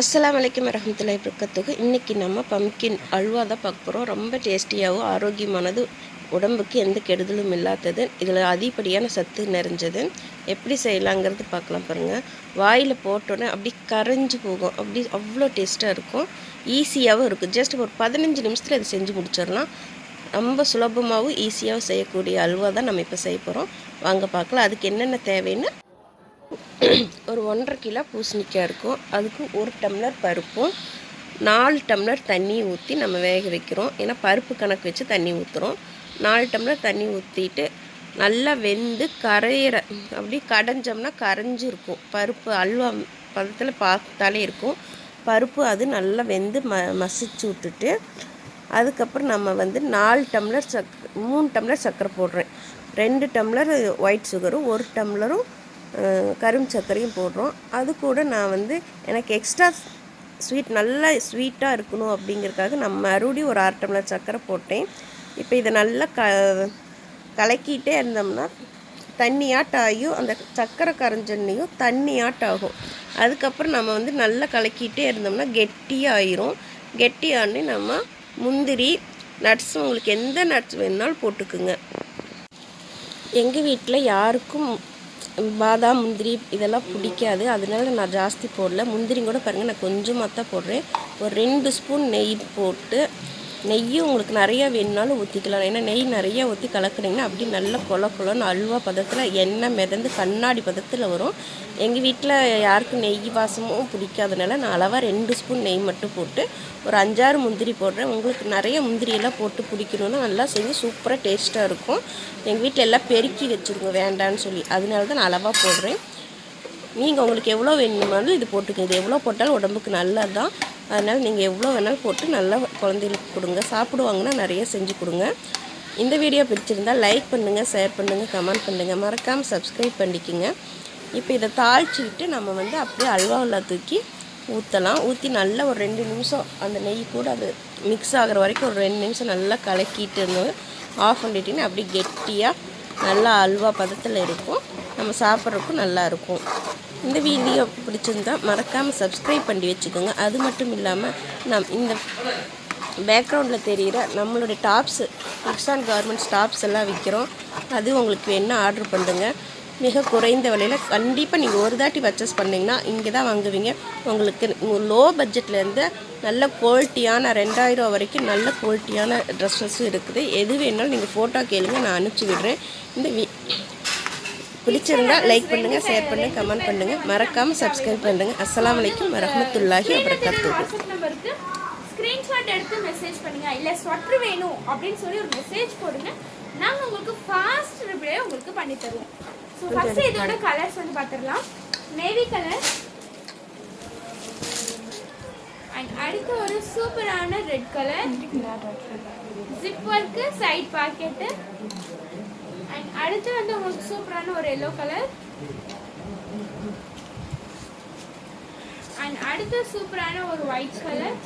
அஸ்லாம் வலைக்கம் வரமத்துல வபரகாத்துஹு இன்றைக்கி நம்ம பம்கின் அல்வா தான் பார்க்க போகிறோம் ரொம்ப டேஸ்டியாகவும் ஆரோக்கியமானது உடம்புக்கு எந்த கெடுதலும் இல்லாதது இதில் அதிகப்படியான சத்து நிறைஞ்சது. எப்படி செய்யலாங்கிறது பார்க்கலாம் பாருங்கள் வாயில் போட்டோன்னே அப்படி கரைஞ்சு போகும். அப்படி அவ்வளோ டேஸ்ட்டாக இருக்கும். ஈஸியாகவும் இருக்கும். ஜஸ்ட் ஒரு பதினஞ்சு நிமிஷத்தில் இதை செஞ்சு முடிச்சிடலாம். ரொம்ப சுலபமாகவும் ஈஸியாகவும் செய்யக்கூடிய அல்வா தான் நம்ம இப்போ செய்ய போகிறோம் வாங்க பார்க்கலாம். அதுக்கு என்னென்ன தேவைன்னு ஒரு ஒன்றரை கிலோ பூசணிக்காய் இருக்கும். அதுக்கு ஒரு டம்ளர் பருப்பும் நாலு டம்ளர் தண்ணி ஊற்றி நம்ம வேக வைக்கிறோம். ஏன்னா பருப்பு கணக்கு வச்சு தண்ணி ஊற்றுறோம் நாலு டம்ளர் தண்ணி ஊற்றிட்டு நல்லா வெந்து கரையிற அப்படி கடைஞ்சோம்னா கரைஞ்சிருக்கும் பருப்பு அல்வா பதத்தில் பார்த்தாலே இருக்கும். பருப்பு அது நல்லா வெந்து ம மசிச்சு விட்டுட்டு அதுக்கப்புறம் நம்ம வந்து நாலு டம்ளர் சக் மூணு டம்ளர் சர்க்கரை போடுறேன். ரெண்டு டம்ளர் ஒயிட் சுகரும் ஒரு டம்ளரும் கரும் கரும்பு சர்க்கரையும் போடுறோம். அது கூட நான் வந்து எனக்கு எக்ஸ்ட்ரா ஸ்வீட் நல்லா ஸ்வீட்டாக இருக்கணும் அப்படிங்கிறதுக்காக நான் மறுபடியும் ஒரு அரை டம்ளர் சர்க்கரை போட்டேன். இப்போ இதை நல்லா க கலக்கிட்டே இருந்தோம்னா தண்ணியாட்டாயும் அந்த சர்க்கரை கரைஞ்சன்னையும் தண்ணியாட்டாகும் அதுக்கப்புறம் நம்ம வந்து நல்லா கலக்கிட்டே இருந்தோம்னா கெட்டியாயிரும் கெட்டியானே நம்ம முந்திரி நட்ஸ் உங்களுக்கு எந்த நட்ஸ் வேணுனாலும் போட்டுக்குங்க. எங்கள் வீட்டில் யாருக்கும் பாதாம் முந்திரி இதெல்லாம் பிடிக்காது. அதனால நான் ஜாஸ்தி போடல. முந்திரி கூட பாருங்கள் நான் கொஞ்சமாக தான் போடுறேன். ஒரு ரெண்டு ஸ்பூன் நெய் போட்டு நெய்யும் உங்களுக்கு நிறையா வேணுனாலும் ஊற்றிக்கலாம் ஏன்னா நெய் நிறையா ஊற்றி கலக்குனீங்கன்னா அப்படி நல்லா கொல கொலன்னு அல்வா பதத்தில் எண்ணெய் மிதந்து கண்ணாடி பதத்தில் வரும். எங்கள் வீட்டில் யாருக்கும் நெய் வாசமும் பிடிக்காதனால நான் அளவாக ரெண்டு ஸ்பூன் நெய் மட்டும் போட்டு ஒரு அஞ்சாறு முந்திரி போடுறேன். உங்களுக்கு நிறைய முந்திரியெல்லாம் போட்டு பிடிக்கணுன்னா நல்லா செஞ்சு சூப்பராக டேஸ்ட்டாக இருக்கும். எங்கள் வீட்டில் எல்லாம் பெருக்கி வச்சுருங்க வேண்டான்னு சொல்லி. அதனால தான் நான் அளவாக போடுறேன். நீங்கள் உங்களுக்கு எவ்வளோ வேணுமானாலும் இது போட்டுக்கோங்க. இது எவ்வளோ போட்டாலும் உடம்புக்கு நல்லது தான் அதனால் நீங்கள் எவ்வளோ வேணாலும் போட்டு நல்லா குழந்தைகளுக்கு கொடுங்க. சாப்பிடுவாங்கன்னா நிறைய செஞ்சு கொடுங்க. இந்த வீடியோ பிடிச்சிருந்தா லைக் பண்ணுங்கள் ஷேர் பண்ணுங்கள் கமெண்ட் பண்ணுங்கள் மறக்காமல் சப்ஸ்கிரைப் பண்ணிக்கோங்க. இப்போ இதை தாளிச்சிக்கிட்டு நம்ம வந்து அப்படியே அல்வாவில் தூக்கி ஊற்றலாம் ஊற்றி நல்லா ஒரு ரெண்டு நிமிஷம் அந்த நெய் கூட அது மிக்ஸ் ஆகிற வரைக்கும் ஒரு ரெண்டு நிமிஷம் நல்லா கலக்கிட்டு இருந்தோம் ஆஃப் பண்ணிட்டீங்கன்னா அப்படியே கெட்டியாக நல்லா அல்வா பதத்தில் இருக்கும். நம்ம சாப்பிட்றதுக்கும் நல்லாயிருக்கும். இந்த வீடியோ பிடிச்சிருந்தா மறக்காமல் சப்ஸ்கிரைப் பண்ணி வச்சுக்கோங்க. அது மட்டும் இல்லாமல் நம் இந்த பேக்ரவுண்டில் தெரிகிற நம்மளுடைய டாப்ஸு எக்ஸான் கார்மெண்ட்ஸ் டாப்ஸ் எல்லாம் விற்கிறோம் அது உங்களுக்கு வேணுன்னா ஆர்டர் பண்ணுங்க. மிக குறைந்த விலையில் கண்டிப்பாக நீங்கள் ஒரு தாட்டி பர்ச்சேஸ் பண்ணிங்கன்னா இங்கே தான் வாங்குவீங்க. உங்களுக்கு லோ பட்ஜெட்லேருந்து நல்ல குவாலிட்டியான ரெண்டாயிரம் வரைக்கும் நல்ல குவாலிட்டியான ட்ரெஸ்ஸஸும் இருக்குது. எது வேணாலும் நீங்கள் ஃபோட்டோ கேளுங்க. நான் அனுப்பிச்சி விடுறேன். இந்த வீ பிடிச்சிருந்தா லைக் பண்ணுங்கள் ஷேர் பண்ணுங்கள் கமெண்ட் பண்ணுங்கள் மறக்காமல் சப்ஸ்கிரைப் பண்ணுங்கள் அஸ்ஸலாமு அலைக்கும் வரஹ்மத்துல்லாஹி வபரகாத்துஹு. வாட்ஸ்அப் நம்பருக்கு ஸ்க்ரீன்ஷாட் எடுத்து மெசேஜ் பண்ணுங்க. இல்ல ஸ்வெட்டர் வேணும் அப்படின்னு சொல்லி ஒரு மெசேஜ் போடுங்க. நாங்க உங்களுக்கு ஃபாஸ்ட் ரிப்ளை உங்களுக்கு பண்ணி தருவோம். ஸோ ஃபர்ஸ்ட் இதோட கலர்ஸ் வந்து பார்த்துடலாம் நேவி கலர் அண்ட் அடுத்து ஒரு சூப்பரான red colour zip work side pocket and அடுத்து வந்து உங்களுக்கு சூப்பரான ஒரு எல்லோ கலர் அண்ட் அடுத்து சூப்பரான ஒரு ஒயிட் கலர்